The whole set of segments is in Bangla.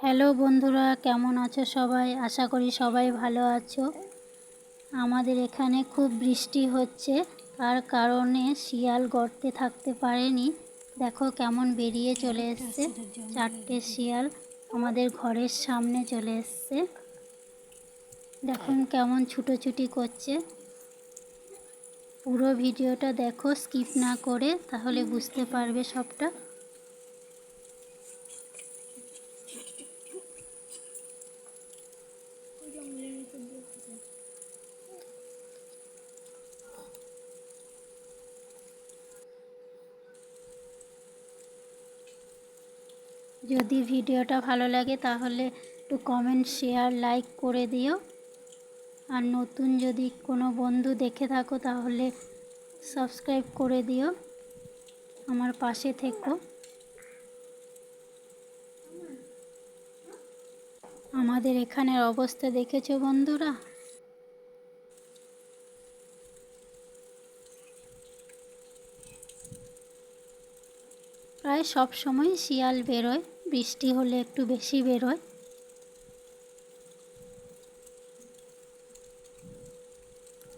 হ্যালো বন্ধুরা, কেমন আছো সবাই? আশা করি সবাই ভালো আছো। আমাদের এখানে খুব বৃষ্টি হচ্ছে, তার কারণে শিয়াল গর্তে থাকতে পারেনি। দেখো কেমন বেরিয়ে চলে এসছে। চারটে শিয়াল আমাদের ঘরের সামনে চলে এসছে। দেখুন কেমন ছুটোছুটি করছে। পুরো ভিডিওটা দেখো, স্কিপ না করে, তাহলে বুঝতে পারবে সবটা। যদি ভিডিওটা ভালো লাগে তাহলে একটু কমেন্ট শেয়ার লাইক করে দিও। আর নতুন যদি কোনো বন্ধু দেখে থাকো তাহলে সাবস্ক্রাইব করে দিও। আমার পাশে থেকো। আমাদের এখানের অবস্থা দেখেছ বন্ধুরা? প্রায় সব সময় শিয়াল বেরোয়, বৃষ্টি হলে একটু বেশি বেরোয়।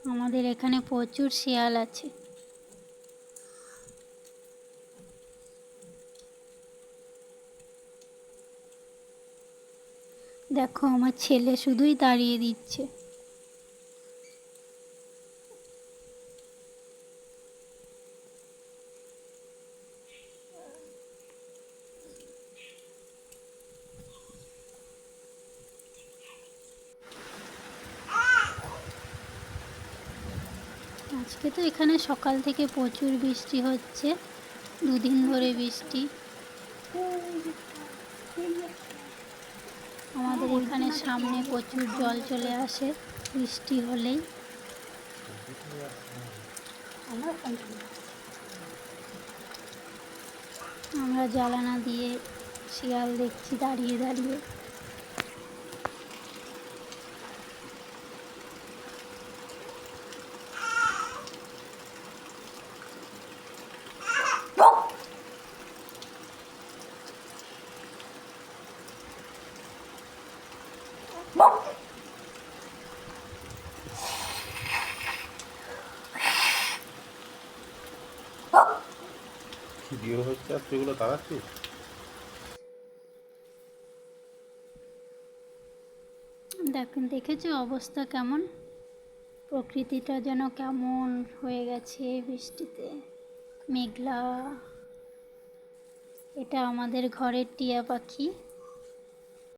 আমাদের এখানে প্রচুর শিয়াল আছে। দেখো, আমার ছেলে শুধুই দাঁড়িয়ে দিচ্ছে। আজকে তো এখানে সকাল থেকে প্রচুর বৃষ্টি হচ্ছে, দুদিন ধরে বৃষ্টি। আমাদের এখানে সামনে প্রচুর জল চলে আসে, বৃষ্টি হলেই। আমরা জ্বালানা দিয়ে শিয়াল দেখছি দাঁড়িয়ে দাঁড়িয়ে। তাড়াচ্ছিস দেখেন দেখেছ অবস্থা কেমন? প্রকৃতিটা যেন কেমন হয়ে গেছে বৃষ্টিতে। মেঘলা। এটা আমাদের ঘরের টিয়া পাখি।